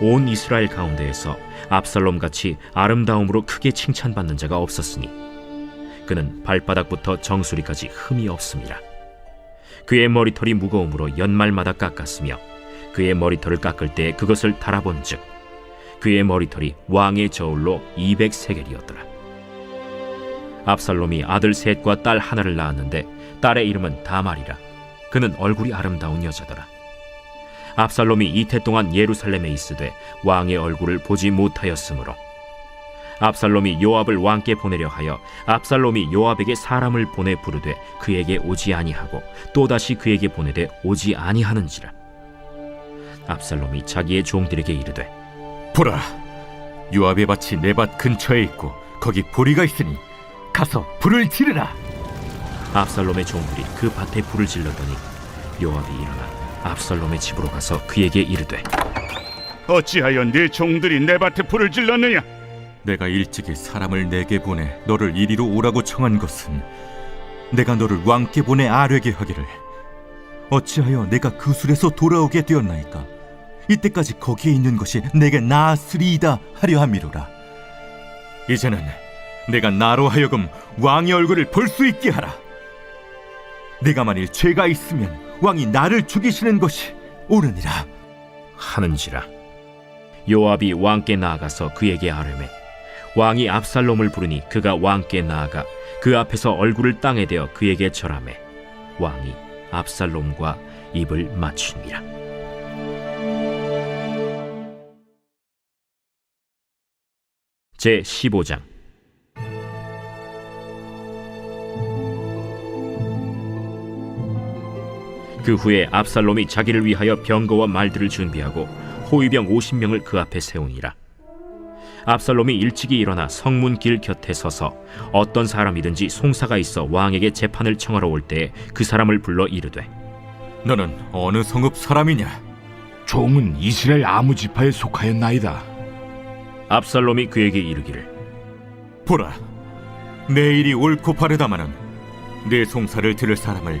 온 이스라엘 가운데에서 압살롬 같이 아름다움으로 크게 칭찬받는 자가 없었으니 그는 발바닥부터 정수리까지 흠이 없습니다. 그의 머리털이 무거움으로 연말마다 깎았으며 그의 머리털을 깎을 때 그것을 달아본즉 그의 머리털이 왕의 저울로 200세겔이었더라. 압살롬이 아들 셋과 딸 하나를 낳았는데 딸의 이름은 다말이라. 그는 얼굴이 아름다운 여자더라. 압살롬이 이태 동안 예루살렘에 있으되 왕의 얼굴을 보지 못하였으므로 압살롬이 요압을 왕께 보내려 하여 압살롬이 요압에게 사람을 보내 부르되 그에게 오지 아니하고 또다시 그에게 보내되 오지 아니하는지라 압살롬이 자기의 종들에게 이르되 보라, 요압의 밭이 내 밭 근처에 있고 거기 보리가 있으니 가서 불을 지르라. 압살롬의 종들이 그 밭에 불을 질렀더니 요압이 일어나 압살롬의 집으로 가서 그에게 이르되 어찌하여 네 종들이 내 밭에 불을 질렀느냐? 내가 일찍이 사람을 내게 보내 너를 이리로 오라고 청한 것은 내가 너를 왕께 보내 아뢰게 하기를. 어찌하여 내가 그 술에서 돌아오게 되었나이까? 이때까지 거기에 있는 것이 내게 나았으리이다 하려 함이로라. 이제는 내가 나로 하여금 왕의 얼굴을 볼 수 있게 하라. 내가 만일 죄가 있으면 왕이 나를 죽이시는 것이 옳으니라. 하는지라. 요압이 왕께 나아가서 그에게 아뢰매 왕이 압살롬을 부르니 그가 왕께 나아가 그 앞에서 얼굴을 땅에 대어 그에게 절하매 왕이 압살롬과 입을 맞추니라. 제 15장 그 후에 압살롬이 자기를 위하여 병거와 말들을 준비하고 호위병 50명을 그 앞에 세우니라. 압살롬이 일찍이 일어나 성문 길 곁에 서서 어떤 사람이든지 송사가 있어 왕에게 재판을 청하러 올 때에 그 사람을 불러 이르되 너는 어느 성읍 사람이냐 종은 이스라엘 아무 지파에 속하였나이다. 압살롬이 그에게 이르기를 보라, 내 일이 옳고 바르다마는 내 송사를 들을 사람을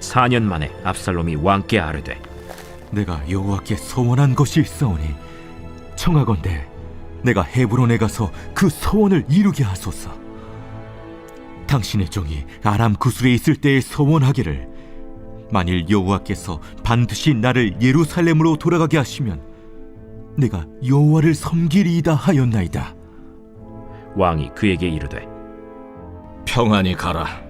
4년 만에 압살롬이 왕께 아뢰되 내가 여호와께 소원한 것이 있사오니 청하건대 내가 헤브론에 가서 그 소원을 이루게 하소서. 당신의 종이 아람 구술에 있을 때에 소원하기를 만일 여호와께서 반드시 나를 예루살렘으로 돌아가게 하시면 내가 여호와를 섬기리이다 하였나이다. 왕이 그에게 이르되 평안히 가라.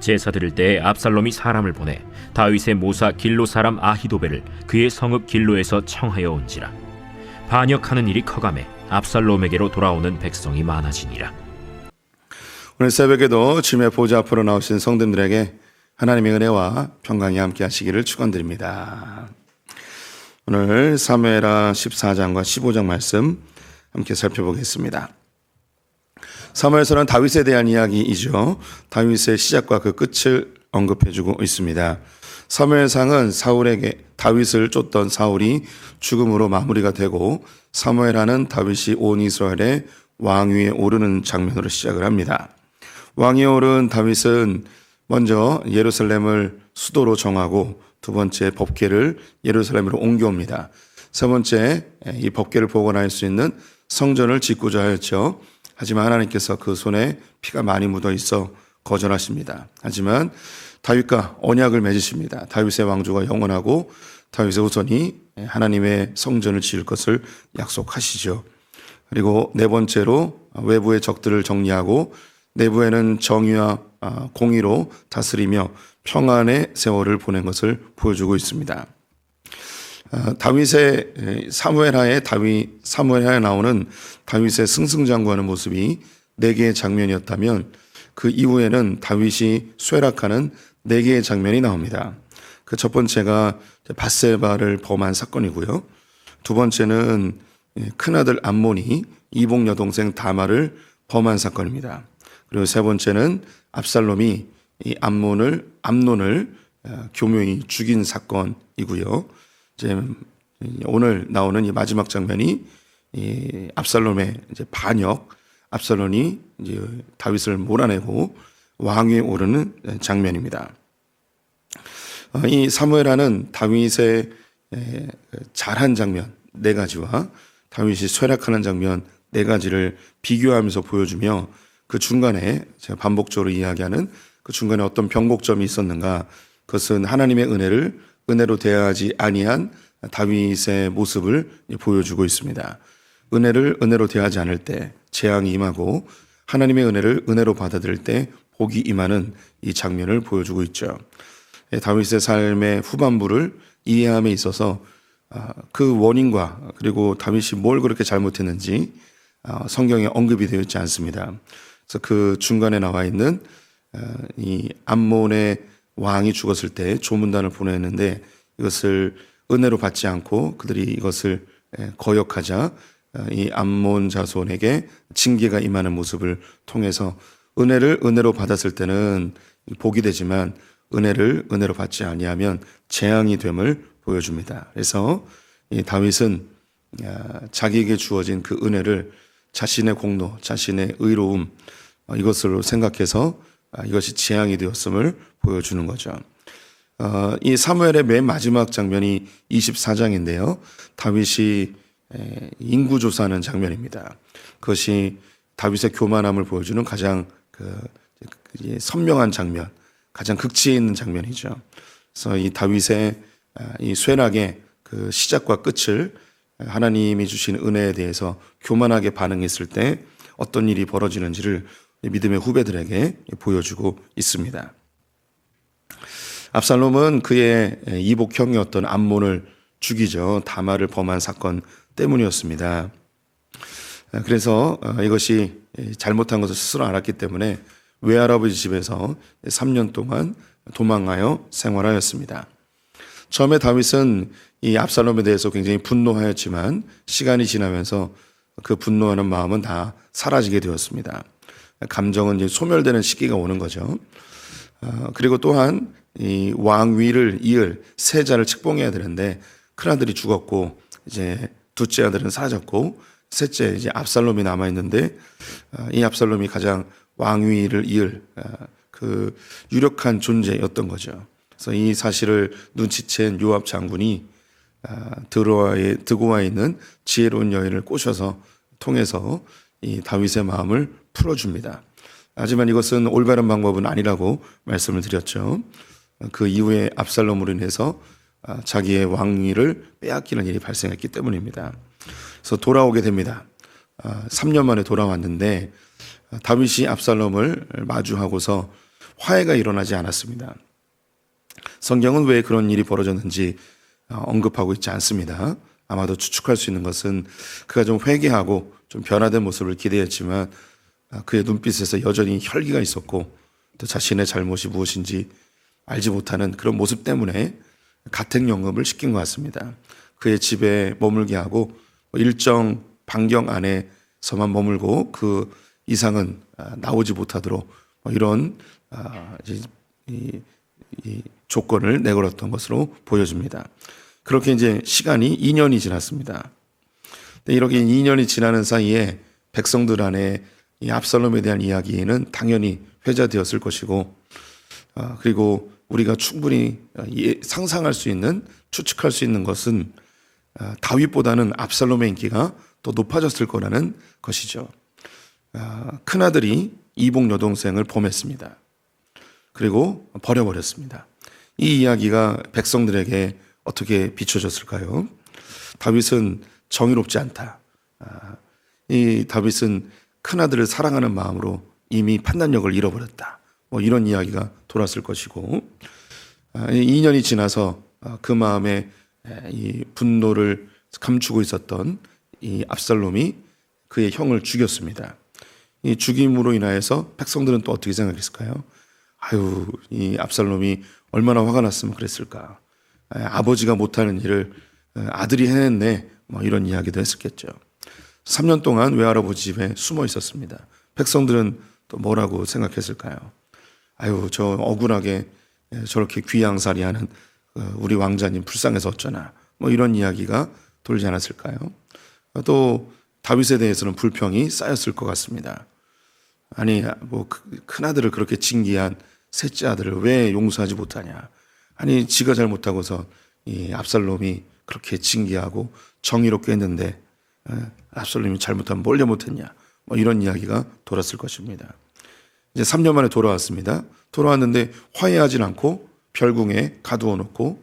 제사 드릴 때에 압살롬이 사람을 보내 다윗의 모사 길로 사람 아히도벨을 그의 성읍 길로에서 청하여 온지라. 반역하는 일이 커감해 압살롬에게로 돌아오는 백성이 많아지니라. 오늘 새벽에도 주님의 보좌 앞으로 나오신 성도들에게 하나님의 은혜와 평강이 함께 하시기를 축원드립니다. 오늘 사무엘하 14장과 15장 말씀 함께 살펴보겠습니다. 사무엘서는 다윗에 대한 이야기이죠. 다윗의 시작과 그 끝을 언급해주고 있습니다. 사무엘상은 사울에게 다윗을 쫓던 사울이 죽음으로 마무리가 되고 사무엘하는 다윗이 온 이스라엘의 왕위에 오르는 장면으로 시작을 합니다. 왕위에 오른 다윗은 먼저 예루살렘을 수도로 정하고 두 번째 법궤를 예루살렘으로 옮겨옵니다. 세 번째 이 법궤를 복원할 수 있는 성전을 짓고자 하였죠. 하지만 하나님께서 그 손에 피가 많이 묻어 있어 거절하십니다. 하지만 다윗과 언약을 맺으십니다. 다윗의 왕조가 영원하고 다윗의 후손이 하나님의 성전을 지을 것을 약속하시죠. 그리고 네 번째로 외부의 적들을 정리하고 내부에는 정의와 아, 공의로 다스리며 평안의 세월을 보낸 것을 보여주고 있습니다. 아, 다윗의 에, 사무엘하에 다윗 사무엘하에 나오는 다윗의 승승장구하는 모습이 네 개의 장면이었다면 그 이후에는 다윗이 쇠락하는 네 개의 장면이 나옵니다. 그 첫 번째가 바세바를 범한 사건이고요. 두 번째는 예, 큰아들 암몬이 이복 여동생 다마를 범한 사건입니다. 그리고 세 번째는 압살롬이 이 암몬을 암논을 어, 교묘히 죽인 사건이고요. 이제 오늘 나오는 이 마지막 장면이 이 압살롬의 이제 반역, 압살롬이 이제 다윗을 몰아내고 왕위에 오르는 장면입니다. 어, 이 사무엘하는 다윗의 에, 잘한 장면 네 가지와 다윗이 쇠락하는 장면 네 가지를 비교하면서 보여주며 그 중간에 제가 반복적으로 이야기하는 그 중간에 어떤 변곡점이 있었는가 그것은 하나님의 은혜를 은혜로 대하지 아니한 다윗의 모습을 보여주고 있습니다. 은혜를 은혜로 대하지 않을 때 재앙이 임하고 하나님의 은혜를 은혜로 받아들일 때 복이 임하는 이 장면을 보여주고 있죠. 예, 다윗의 삶의 후반부를 이해함에 있어서 아, 그 원인과 그리고 다윗이 뭘 그렇게 잘못했는지 아, 성경에 언급이 되어 있지 않습니다. 그래서 그 중간에 나와 있는 아, 이 암몬의 왕이 죽었을 때 조문단을 보냈는데 이것을 은혜로 받지 않고 그들이 이것을 예, 거역하자 이 암몬 자손에게 징계가 임하는 모습을 통해서 은혜를 은혜로 받았을 때는 복이 되지만 은혜를 은혜로 받지 아니하면 재앙이 됨을 보여줍니다. 그래서 이 다윗은 자기에게 주어진 그 은혜를 자신의 공로, 자신의 의로움 어, 이것으로 생각해서 아, 이것이 재앙이 되었음을 보여주는 거죠. 어, 이 사무엘의 맨 마지막 장면이 24장인데요. 다윗이 인구 조사하는 장면입니다. 그것이 다윗의 교만함을 보여주는 가장 그 선명한 장면, 가장 극치에 있는 장면이죠. 그래서 이 다윗의 아, 이 쇠락의 그 시작과 끝을 하나님이 주신 은혜에 대해서 교만하게 반응했을 때 어떤 일이 벌어지는지를 믿음의 후배들에게 보여주고 있습니다. 압살롬은 그의 이복형이었던 암몬을 죽이죠. 다마를 범한 사건 때문이었습니다. 그래서 어, 이것이 잘못한 것을 스스로 알았기 때문에 외할아버지 집에서 3년 동안 도망하여 생활하였습니다. 처음에 다윗은 이 압살롬에 대해서 굉장히 분노하였지만 시간이 지나면서 그 분노하는 마음은 다 사라지게 되었습니다. 감정은 이제 소멸되는 시기가 오는 거죠. 어, 그리고 또한 이 왕위를 이을 세 자를 책봉해야 되는데 큰아들이 죽었고 이제 둘째 아들은 사라졌고 셋째 이제 압살롬이 남아 있는데 어, 이 압살롬이 가장 왕위를 이을 어, 그 유력한 존재였던 거죠. 그래서 이 사실을 눈치챈 요압 장군이 드로아에 드고와 있는 지혜로운 여인을 꼬셔서 통해서 이 다윗의 마음을 풀어줍니다. 하지만 이것은 올바른 방법은 아니라고 말씀을 드렸죠. 그 이후에 압살롬으로 인해서 아, 자기의 왕위를 빼앗기는 일이 발생했기 때문입니다. 그래서 돌아오게 됩니다. 3년 만에 돌아왔는데 아, 다윗이 압살롬을 마주하고서 화해가 일어나지 않았습니다. 성경은 왜 그런 일이 벌어졌는지 어, 언급하고 있지 않습니다. 아마도 추측할 수 있는 것은 그가 좀 회개하고 좀 변화된 모습을 기대했지만 아, 그의 눈빛에서 여전히 혈기가 있었고 또 자신의 잘못이 무엇인지 알지 못하는 그런 모습 때문에 가택 연금을 시킨 것 같습니다. 그의 집에 머물게 하고 뭐 일정 반경 안에서만 머물고 그 이상은 아, 나오지 못하도록 뭐 이런 아, 조건을 내걸었던 것으로 보여집니다. 그렇게 이제 시간이 2년이 지났습니다. 이렇게 2년이 지나는 사이에 백성들 안에 이 압살롬에 대한 이야기는 당연히 회자되었을 것이고, 아, 그리고 우리가 충분히 상상할 수 있는 추측할 수 있는 것은 아, 다윗보다는 압살롬의 인기가 더 높아졌을 거라는 것이죠. 아, 큰 아들이 이복 여동생을 범했습니다. 그리고 버려버렸습니다. 이 이야기가 백성들에게 어떻게 비춰졌을까요? 다윗은 정의롭지 않다. 이 다윗은 큰 아들을 사랑하는 마음으로 이미 판단력을 잃어버렸다. 뭐 이런 이야기가 돌았을 것이고 아, 2년이 지나서 아, 그 마음에 에, 이 분노를 감추고 있었던 이 압살롬이 그의 형을 죽였습니다. 이 죽임으로 인하여서 백성들은 또 어떻게 생각했을까요? 아유, 이 압살롬이 얼마나 화가 났으면 그랬을까. 에, 아버지가 못하는 일을 에, 아들이 해냈네. 뭐 이런 이야기도 했었겠죠. 3년 동안 외할아버지 집에 숨어 있었습니다. 백성들은 또 뭐라고 생각했을까요? 아유, 저 억울하게 에, 저렇게 귀양살이 하는 어, 우리 왕자님 불쌍해서 어쩌나. 뭐 이런 이야기가 돌지 않았을까요? 어, 또 다윗에 대해서는 불평이 쌓였을 것 같습니다. 아니 뭐 큰 아들을 그렇게 징계한 셋째 아들을 왜 용서하지 못하냐? 아니 지가 잘못하고서 이 압살롬이 그렇게 징계하고 정의롭게 했는데 에, 압살롬이 잘못하면 뭘 잘못했냐? 뭐 이런 이야기가 돌았을 것입니다. 이제 3년 만에 돌아왔습니다. 돌아왔는데 화해하진 않고 별궁에 가두어 놓고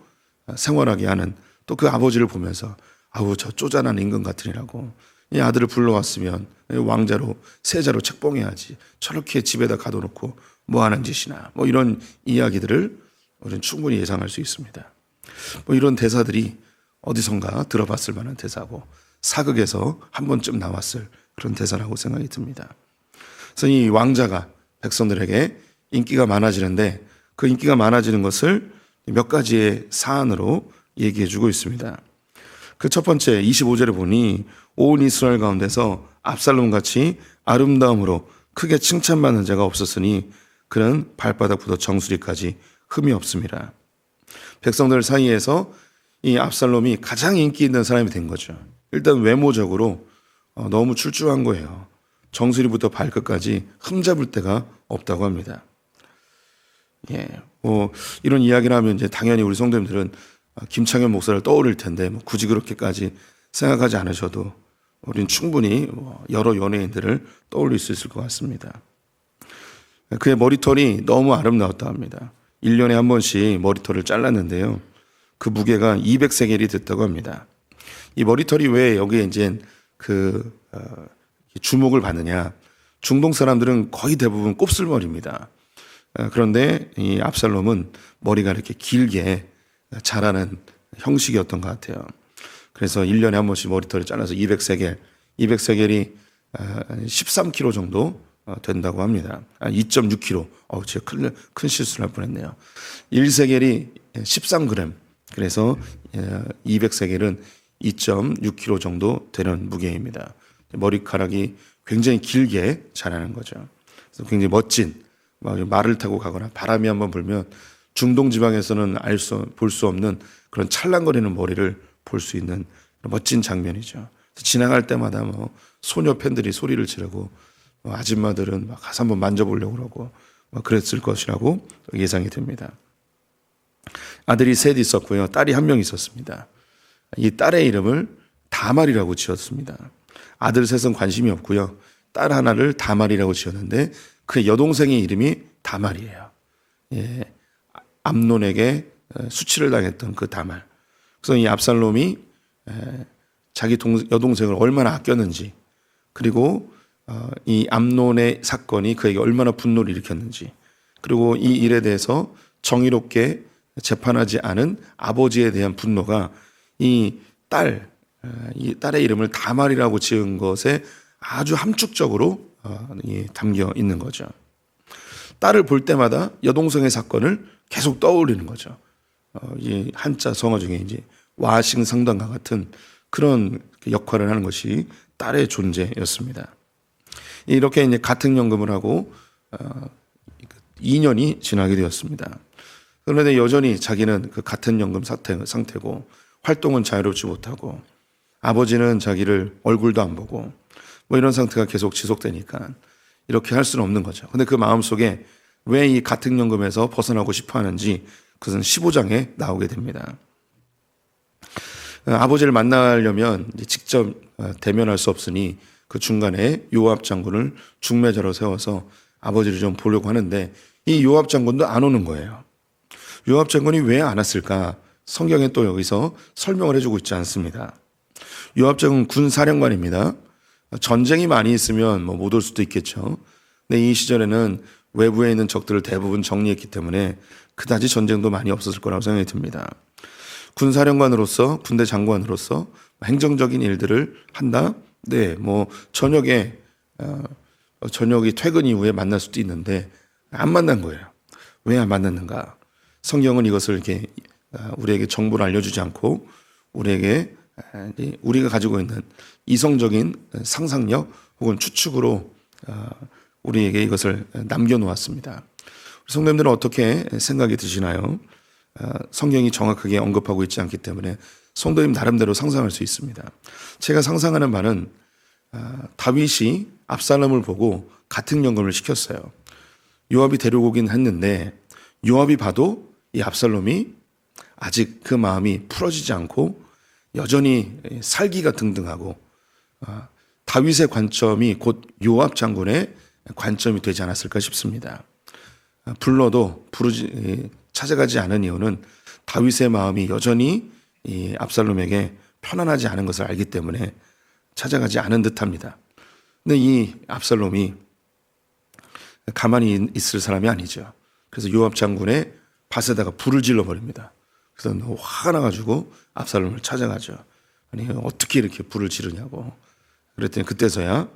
생활하게 하는 또 그 아버지를 보면서 아우 저 쪼잔한 임금 같으니라고 이 아들을 불러왔으면 왕자로 세자로 책봉해야지 저렇게 집에다 가둬놓고 뭐 하는 짓이나 뭐 이런 이야기들을 우리는 충분히 예상할 수 있습니다. 뭐 이런 대사들이 어디선가 들어봤을 만한 대사고 사극에서 한 번쯤 나왔을 그런 대사라고 생각이 듭니다. 그래서 이 왕자가 백성들에게 인기가 많아지는데 그 인기가 많아지는 것을 몇 가지의 사안으로 얘기해 주고 있습니다. 그 첫 번째 25절에 보니 온 이스라엘 가운데서 압살롬 같이 아름다움으로 크게 칭찬받는 자가 없었으니 그는 발바닥부터 정수리까지 흠이 없습니다. 백성들 사이에서 이 압살롬이 가장 인기 있는 사람이 된 거죠. 일단 외모적으로 어, 너무 출중한 거예요. 정수리부터 발끝까지 흠잡을 데가 없다고 합니다. 예, 뭐 이런 이야기를 하면 이제 당연히 우리 성도님들은 아, 김창현 목사를 떠올릴 텐데 뭐 굳이 그렇게까지 생각하지 않으셔도 우리는 충분히 뭐 여러 연예인들을 떠올릴 수 있을 것 같습니다. 그의 머리털이 너무 아름다웠다 합니다. 1년에 한 번씩 머리털을 잘랐는데요. 그 무게가 200세겔이 됐다고 합니다. 이 머리털이 왜 여기에 이제 그 어, 주목을 받느냐? 중동 사람들은 거의 대부분 곱슬머리입니다. 어, 그런데 이 압살롬은 머리가 이렇게 길게 자라는 형식이었던 것 같아요. 그래서 1년에 한 번씩 머리털을 잘라서 200세겔, 200세겔이 13kg 정도 어, 된다고 합니다. 2.6kg. 어, 제가 큰, 큰 실수를 할 뻔했네요. 1세겔이 13g. 그래서 200세겔은 2.6kg 정도 되는 무게입니다. 머리카락이 굉장히 길게 자라는 거죠. 그래서 굉장히 멋진 막 말을 타고 가거나 바람이 한번 불면 중동 지방에서는 알 수 볼 수 없는 그런 찰랑거리는 머리를 볼 수 있는 멋진 장면이죠. 지나갈 때마다 뭐 소녀 팬들이 소리를 지르고 뭐 아줌마들은 막 가서 한번 만져보려고 그러고 뭐 그랬을 것이라고 예상이 됩니다. 아들이 셋 있었고요. 딸이 한 명 있었습니다. 이 딸의 이름을 다말이라고 지었습니다. 아들 셋은 관심이 없고요. 딸 하나를 다말이라고 지었는데 그 여동생의 이름이 다말이에요. 예. 암론에게 수치를 당했던 그 다말. 그래서 이 압살롬이 자기 동, 여동생을 얼마나 아꼈는지 그리고 어, 이 암론의 사건이 그에게 얼마나 분노를 일으켰는지 그리고 이 일에 대해서 정의롭게 재판하지 않은 아버지에 대한 분노가 이 딸, 이 딸의 이름을 다말이라고 지은 것에 아주 함축적으로 어, 담겨 있는 거죠. 딸을 볼 때마다 여동생의 사건을 계속 떠올리는 거죠. 어, 이 한자 성어 중에 이제 와싱성당과 같은 그런 역할을 하는 것이 딸의 존재였습니다. 이렇게 이제 같은 연금을 하고 어, 2년이 지나게 되었습니다. 그런데 여전히 자기는 그 같은 연금 상태, 상태고 활동은 자유롭지 못하고 아버지는 자기를 얼굴도 안 보고 뭐 이런 상태가 계속 지속되니까 이렇게 할 수는 없는 거죠. 근데 그 마음 속에 왜 이 같은 연금에서 벗어나고 싶어 하는지 그것은 15장에 나오게 됩니다. 어, 아버지를 만나려면 직접 어, 대면할 수 없으니 그 중간에 요압 장군을 중매자로 세워서 아버지를 좀 보려고 하는데 이 요압 장군도 안 오는 거예요. 요압 장군이 왜 안 왔을까? 성경에 또 여기서 설명을 해주고 있지 않습니다. 요압 장군 군 사령관입니다. 전쟁이 많이 있으면 뭐 못 올 수도 있겠죠. 근데 이 시절에는 외부에 있는 적들을 대부분 정리했기 때문에 그다지 전쟁도 많이 없었을 거라고 생각이 듭니다. 군사령관으로서 군대 장관으로서 행정적인 일들을 한다. 네, 뭐 저녁에 어, 저녁이 퇴근 이후에 만날 수도 있는데 안 만난 거예요. 왜 안 만났는가? 성경은 이것을 이렇게 어, 우리에게 정보를 알려주지 않고 우리에게 아, 이제 우리가 가지고 있는 이성적인 상상력 혹은 추측으로 어, 우리에게 이것을 남겨놓았습니다. 성도님들은 어떻게 생각이 드시나요? 어, 성경이 정확하게 언급하고 있지 않기 때문에 성도님 나름대로 상상할 수 있습니다. 제가 상상하는 바는 어, 다윗이 압살롬을 보고 같은 연금을 시켰어요. 요압이 데려오긴 했는데 요압이 봐도 이 압살롬이 아직 그 마음이 풀어지지 않고 여전히 살기가 등등하고 아, 다윗의 관점이 곧 요압 장군의 관점이 되지 않았을까 싶습니다. 아, 불러도 부르지 찾아가지 않은 이유는 다윗의 마음이 여전히 이 압살롬에게 편안하지 않은 것을 알기 때문에 찾아가지 않은 듯합니다. 근데 이 압살롬이 가만히 있을 사람이 아니죠. 그래서 요압 장군의 밭에다가 불을 질러 버립니다. 그래서 너무 화가 나가지고 압살롬을 찾아가죠. 아니 어떻게 이렇게 불을 지르냐고. 그랬더니 그때서야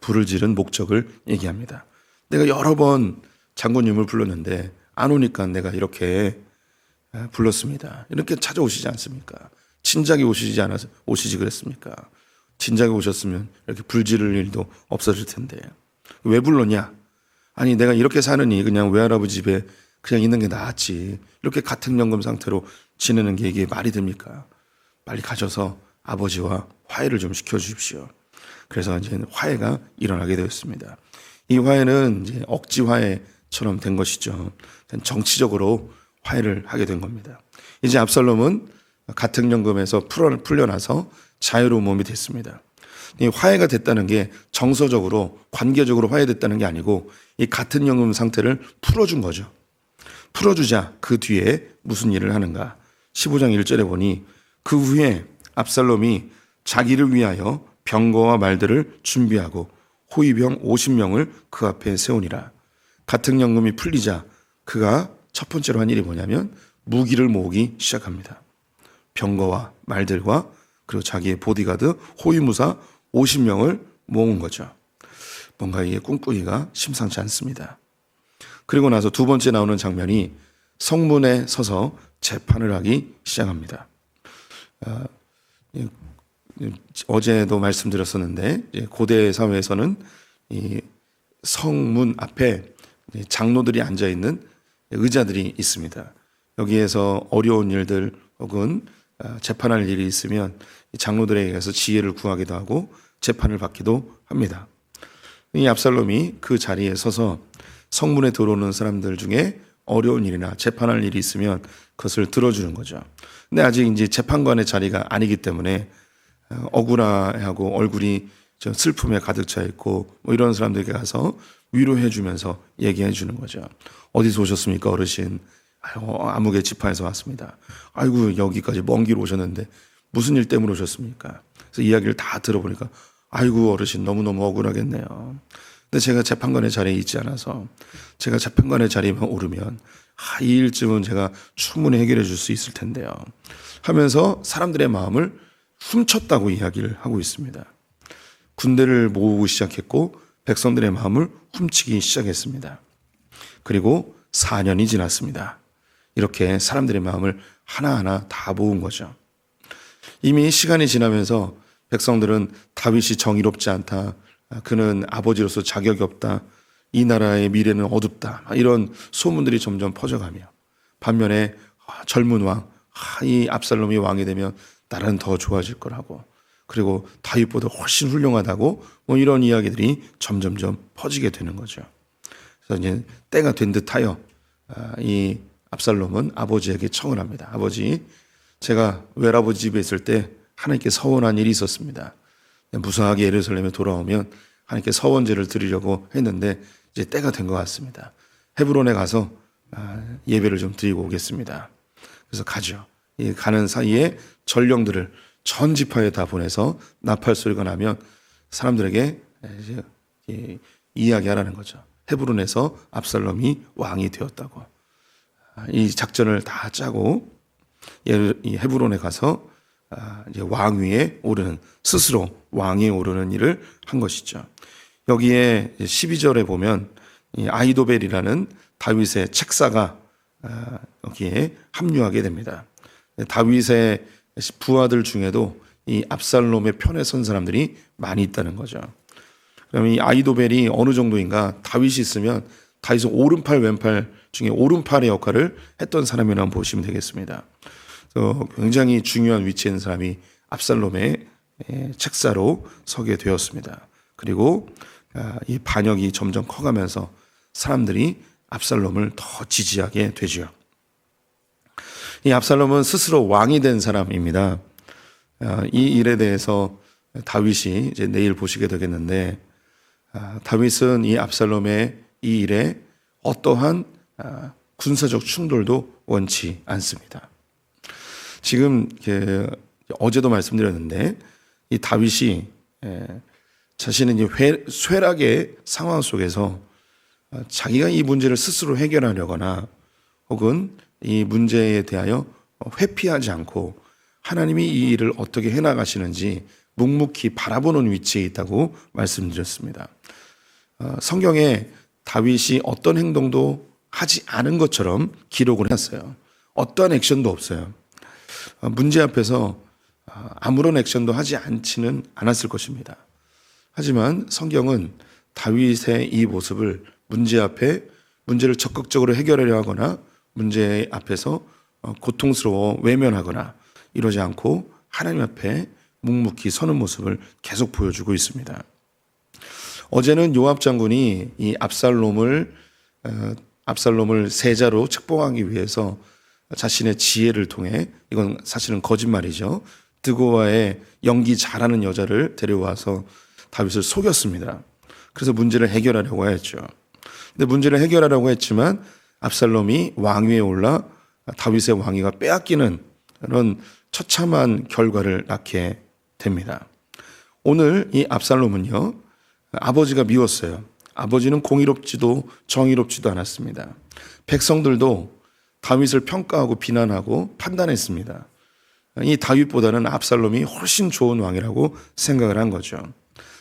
불을 지른 목적을 얘기합니다. 내가 여러 번 장군님을 불렀는데 안 오니까 내가 이렇게 불렀습니다. 이렇게 찾아오시지 않습니까? 진작에 오시지 않아서 오시지 그랬습니까? 진작에 오셨으면 이렇게 불 지를 일도 없어질 텐데 왜 불렀냐? 아니 내가 이렇게 사느니 그냥 외할아버지 집에 그냥 있는 게 낫지. 이렇게 같은 연금 상태로 지내는 게 이게 말이 됩니까? 빨리 가셔서 아버지와 화해를 좀 시켜 주십시오. 그래서 이제 화해가 일어나게 되었습니다. 이 화해는 이제 억지 화해처럼 된 것이죠. 정치적으로 화해를 하게 된 겁니다. 이제 압살롬은 같은 연금에서 풀려나서 자유로운 몸이 됐습니다. 이 화해가 됐다는 게 정서적으로 관계적으로 화해됐다는 게 아니고 이 같은 연금 상태를 풀어준 거죠. 풀어주자 그 뒤에 무슨 일을 하는가? 15장 1절에 보니 그 후에 압살롬이 자기를 위하여 병거와 말들을 준비하고 호위병 50명을 그 앞에 세우니라. 같은 연금이 풀리자 그가 첫 번째로 한 일이 뭐냐면 무기를 모으기 시작합니다. 병거와 말들과 그리고 자기의 보디가드 호위무사 50명을 모은 거죠. 뭔가 이게 꿈꾸기가 심상치 않습니다. 그리고 나서 두 번째 나오는 장면이 성문에 서서 재판을 하기 시작합니다. 어, 어제도 말씀드렸었는데 고대 사회에서는 이 성문 앞에 장로들이 앉아 있는 의자들이 있습니다. 여기에서 어려운 일들 혹은 어, 재판할 일이 있으면 장로들에게 서 지혜를 구하기도 하고 재판을 받기도 합니다. 이 압살롬이 그 자리에 서서 성문에 들어오는 사람들 중에 어려운 일이나 재판할 일이 있으면 그것을 들어주는 거죠. 근데 아직 이제 재판관의 자리가 아니기 때문에 어, 억울해하고 얼굴이 저 슬픔에 가득 차 있고 뭐 이런 사람들에게 가서 위로해 주면서 얘기해 주는 거죠. 어디서 오셨습니까, 어르신? 아유, 아무개 지파에서 왔습니다. 아이고, 여기까지 먼 길 오셨는데 무슨 일 때문에 오셨습니까? 그래서 이야기를 다 들어보니까 아이고, 어르신 너무너무 억울하겠네요. 근데 제가 재판관의 자리에 있지 않아서 제가 재판관의 자리에만 오르면 아, 이 일쯤은 제가 충분히 해결해 줄 수 있을 텐데요. 하면서 사람들의 마음을 훔쳤다고 이야기를 하고 있습니다. 군대를 모으고 시작했고 백성들의 마음을 훔치기 시작했습니다. 그리고 4년이 지났습니다. 이렇게 사람들의 마음을 하나하나 다 모은 거죠. 이미 시간이 지나면서 백성들은 다윗이 정의롭지 않다. 그는 아버지로서 자격이 없다. 이 나라의 미래는 어둡다. 이런 소문들이 점점 퍼져가며 반면에 아, 젊은 왕, 아, 이 압살롬이 왕이 되면 나라는 더 좋아질 거라고. 그리고 다윗보다 훨씬 훌륭하다고 뭐 이런 이야기들이 점점점 퍼지게 되는 거죠. 그래서 이제 때가 된 듯하여 아, 이 압살롬은 아버지에게 청을 합니다. 아버지, 제가 외할아버지 집에 있을 때 하나님께 서원한 일이 있었습니다. 무사하게 예루살렘에 돌아오면 하나님께 서원제를 드리려고 했는데 이제 때가 된 것 같습니다. 헤브론에 가서 아, 예배를 좀 드리고 오겠습니다. 그래서 가죠. 가는 사이에 전령들을 전 지파에 다 보내서 나팔 소리가 나면 사람들에게 이야기하라는 거죠. 헤브론에서 압살롬이 왕이 되었다고. 아, 이 작전을 다 짜고 헤브론에 가서 아, 이제 왕위에 오르는 스스로 왕위에 오르는 일을 한 것이죠. 여기에 12절에 보면 이 아이도벨이라는 다윗의 책사가 아, 여기에 합류하게 됩니다. 다윗의 부하들 중에도 이 압살롬의 편에 선 사람들이 많이 있다는 거죠. 그러면 이 아이도벨이 어느 정도인가 다윗이 있으면 다윗은 오른팔 왼팔 중에 오른팔의 역할을 했던 사람이라고 보시면 되겠습니다. 그래서 굉장히 중요한 위치에 있는 사람이 압살롬의 예, 책사로 서게 되었습니다. 그리고 아, 이 반역이 점점 커가면서 사람들이 압살롬을 더 지지하게 되죠. 이 압살롬은 스스로 왕이 된 사람입니다. 아, 이 일에 대해서 다윗이 이제 내일 보시게 되겠는데 아, 다윗은 이 압살롬의 이 일에 어떠한 아, 군사적 충돌도 원치 않습니다. 지금 어제도 말씀드렸는데 이 다윗이 에, 자신은 이 회- 쇠락의 상황 속에서 아, 자기가 이 문제를 스스로 해결하려거나 혹은 이 문제에 대하여 회피하지 않고 하나님이 이 일을 어떻게 해나가시는지 묵묵히 바라보는 위치에 있다고 말씀드렸습니다. 어, 성경에 다윗이 어떤 행동도 하지 않은 것처럼 기록을 했어요. 어떠한 액션도 없어요. 어, 문제 앞에서 어, 아무런 액션도 하지 않지는 않았을 것입니다. 하지만 성경은 다윗의 이 모습을 문제 앞에 문제를 적극적으로 해결하려 하거나 문제 앞에서 어, 고통스러워 외면하거나 이러지 않고 하나님 앞에 묵묵히 서는 모습을 계속 보여주고 있습니다. 어제는 요압 장군이 이 압살롬을 어, 압살롬을 세자로 책봉하기 위해서 자신의 지혜를 통해 이건 사실은 거짓말이죠. 드고와의 연기 잘하는 여자를 데려와서 다윗을 속였습니다. 그래서 문제를 해결하려고 했죠. 근데 문제를 해결하려고 했지만 압살롬이 왕위에 올라 다윗의 왕위가 빼앗기는 그런 처참한 결과를 낳게 됩니다. 오늘 이 압살롬은요, 아버지가 미웠어요. 아버지는 공의롭지도 정의롭지도 않았습니다. 백성들도 다윗을 평가하고 비난하고 판단했습니다. 이 다윗보다는 압살롬이 훨씬 좋은 왕이라고 생각을 한 거죠.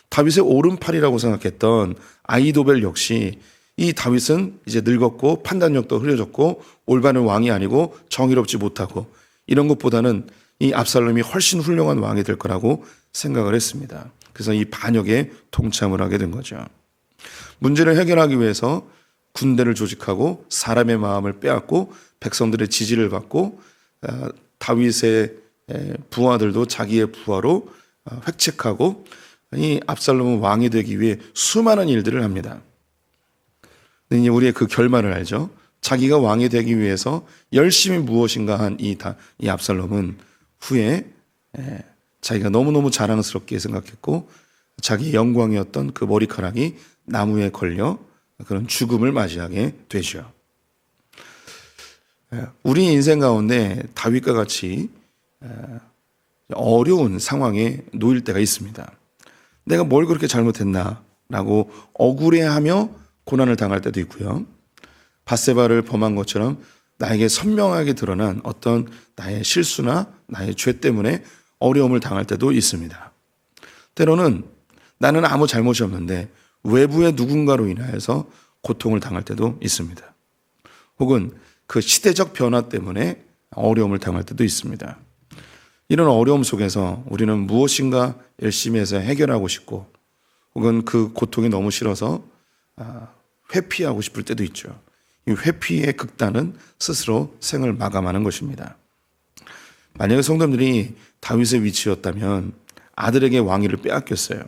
다윗의 오른팔이라고 생각했던 아이도벨 역시 이 다윗은 이제 늙었고 판단력도 흐려졌고 올바른 왕이 아니고 정의롭지 못하고 이런 것보다는 이 압살롬이 훨씬 훌륭한 왕이 될 거라고 생각을 했습니다. 그래서 이 반역에 동참을 하게 된 거죠. 문제를 해결하기 위해서 군대를 조직하고 사람의 마음을 빼앗고 백성들의 지지를 받고 어, 다윗의 에, 부하들도 자기의 부하로 어, 획책하고 이 압살롬은 왕이 되기 위해 수많은 일들을 합니다. 이제 우리의 그 결말을 알죠. 자기가 왕이 되기 위해서 열심히 무엇인가 한이 이 압살롬은 후에 에, 자기가 너무너무 자랑스럽게 생각했고 자기 영광이었던 그 머리카락이 나무에 걸려 그런 죽음을 맞이하게 되죠. 에, 우리 인생 가운데 다윗과 같이 에, 어려운 상황에 놓일 때가 있습니다. 내가 뭘 그렇게 잘못했나라고 억울해하며 고난을 당할 때도 있고요. 바세바를 범한 것처럼 나에게 선명하게 드러난 어떤 나의 실수나 나의 죄 때문에 어려움을 당할 때도 있습니다. 때로는 나는 아무 잘못이 없는데 외부의 누군가로 인하여서 고통을 당할 때도 있습니다. 혹은 그 시대적 변화 때문에 어려움을 당할 때도 있습니다. 이런 어려움 속에서 우리는 무엇인가 열심히 해서 해결하고 싶고 혹은 그 고통이 너무 싫어서 아, 회피하고 싶을 때도 있죠. 이 회피의 극단은 스스로 생을 마감하는 것입니다. 만약에 성도들이 다윗의 위치였다면 아들에게 왕위를 빼앗겼어요.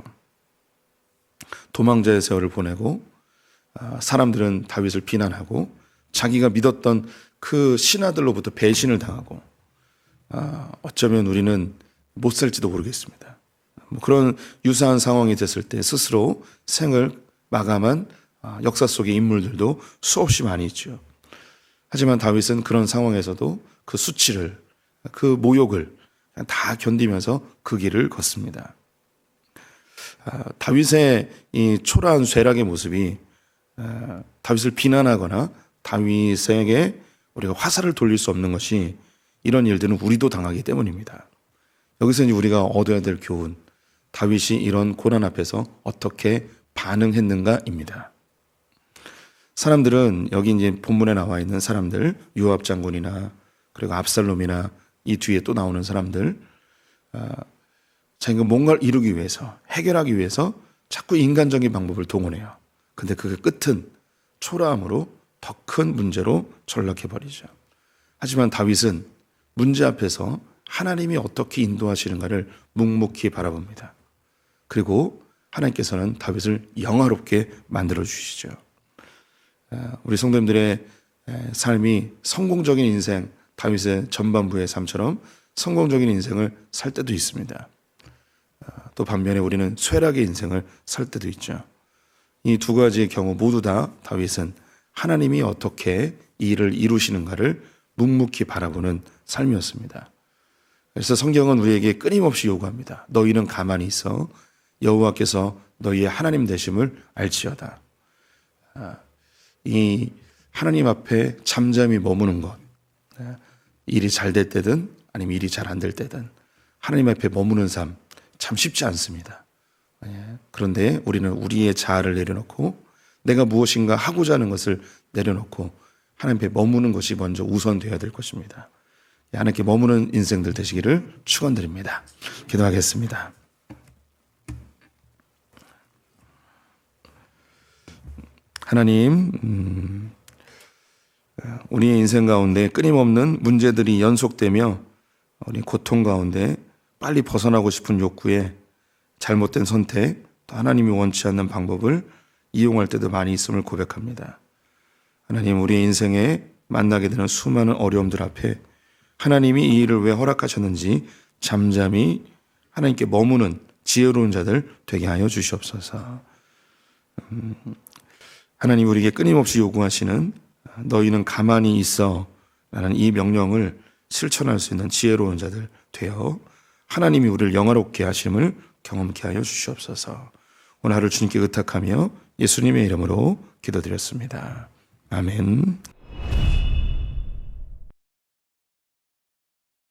도망자의 세월을 보내고 아, 사람들은 다윗을 비난하고 자기가 믿었던 그 신하들로부터 배신을 당하고 아, 어쩌면 우리는 못 살지도 모르겠습니다. 뭐 그런 유사한 상황이 됐을 때 스스로 생을 마감한 아, 역사 속의 인물들도 수없이 많이 있죠. 하지만 다윗은 그런 상황에서도 그 수치를, 그 모욕을 다 견디면서 그 길을 걷습니다. 아, 다윗의 이 초라한 쇠락의 모습이 아, 다윗을 비난하거나 다윗에게 우리가 화살을 돌릴 수 없는 것이 이런 일들은 우리도 당하기 때문입니다. 여기서 이제 우리가 얻어야 될 교훈, 다윗이 이런 고난 앞에서 어떻게 반응했는가입니다. 사람들은 여기 이제 본문에 나와 있는 사람들, 유압 장군이나 그리고 압살롬이나 이 뒤에 또 나오는 사람들, 아, 자기가 뭔가를 이루기 위해서 해결하기 위해서 자꾸 인간적인 방법을 동원해요. 근데 그 끝은 초라함으로 더 큰 문제로 전락해 버리죠. 하지만 다윗은 문제 앞에서 하나님이 어떻게 인도하시는가를 묵묵히 바라봅니다. 그리고 하나님께서는 다윗을 영화롭게 만들어 주시죠. 아, 우리 성도님들의 에, 삶이 성공적인 인생, 다윗의 전반부의 삶처럼 성공적인 인생을 살 때도 있습니다. 아, 또 반면에 우리는 쇠락의 인생을 살 때도 있죠. 이 두 가지의 경우 모두 다 다윗은 하나님이 어떻게 이 일을 이루시는가를 묵묵히 바라보는 삶이었습니다. 그래서 성경은 우리에게 끊임없이 요구합니다. 너희는 가만히 있어 여호와께서 너희의 하나님 되심을 알지어다. 아, 이 하나님 앞에 잠잠히 머무는 것, 예, 일이 잘 될 때든 아니면 일이 잘 안 될 때든 하나님 앞에 머무는 삶 참 쉽지 않습니다. 예, 그런데 우리는 우리의 자아를 내려놓고 내가 무엇인가 하고자 하는 것을 내려놓고 하나님 앞에 머무는 것이 먼저 우선되어야 될 것입니다. 예, 하나님께 머무는 인생들 되시기를 축원드립니다. 기도하겠습니다. 하나님, 음, 우리의 인생 가운데 끊임없는 문제들이 연속되며 우리 고통 가운데 빨리 벗어나고 싶은 욕구에 잘못된 선택, 또 하나님이 원치 않는 방법을 이용할 때도 많이 있음을 고백합니다. 하나님, 우리의 인생에 만나게 되는 수많은 어려움들 앞에 하나님이 이 일을 왜 허락하셨는지 잠잠히 하나님께 머무는 지혜로운 자들 되게 하여 주시옵소서. 음, 하나님 우리에게 끊임없이 요구하시는 너희는 가만히 있어 라는 이 명령을 실천할 수 있는 지혜로운 자들 되어 하나님이 우리를 영화롭게 하심을 경험케 하여 주시옵소서. 오늘 하루 주님께 의탁하며 예수님의 이름으로 기도드렸습니다. 아멘.